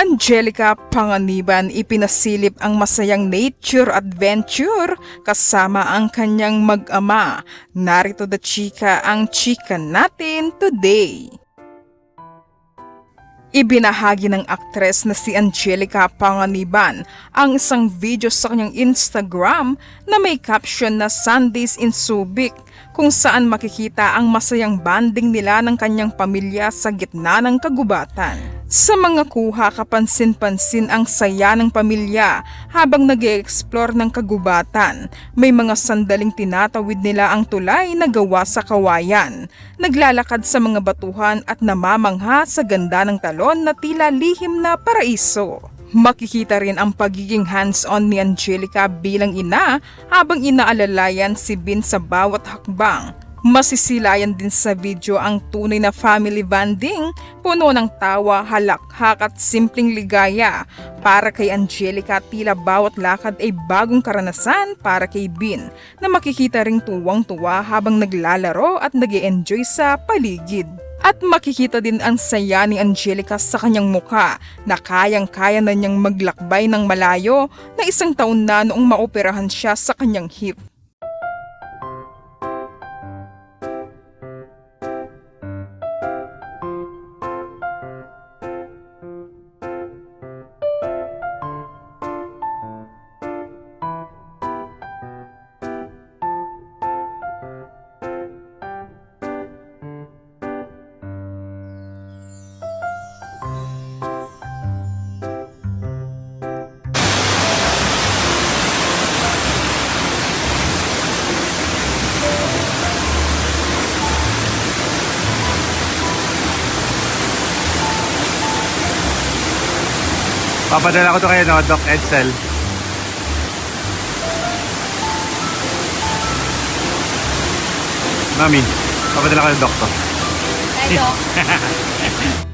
Angelica Panganiban ipinasilip ang masayang nature adventure kasama ang kanyang mag-ama. Narito the chika ang chika natin today. Ibinahagi ng aktres na si Angelica Panganiban ang isang video sa kanyang Instagram na may caption na Sundays in Subic kung saan makikita ang masayang banding nila ng kanyang pamilya sa gitna ng kagubatan. Sa mga kuha kapansin-pansin ang saya ng pamilya habang nag explore ng kagubatan. May mga sandaling tinatawid nila ang tulay na gawa sa kawayan. Naglalakad sa mga batuhan at namamangha sa ganda ng talon na tila lihim na paraiso. Makikita rin ang pagiging hands-on ni Angelica bilang ina habang inaalalayan si Bin sa bawat hakbang. Masisilayan din sa video ang tunay na family bonding, puno ng tawa, halakhak at simpleng ligaya. Para kay Angelica, tila bawat lakad ay bagong karanasan para kay Bin na makikita ring tuwang-tuwa habang naglalaro at nag enjoy sa paligid. At makikita din ang saya ni Angelica sa kanyang muka na kayang-kaya na niyang maglakbay ng malayo na isang taon na noong maoperahan siya sa kanyang hip. Papadala ko to kayo, no, Doc Edsel. Mami, papadala ko ng doktor. Ay, Doc.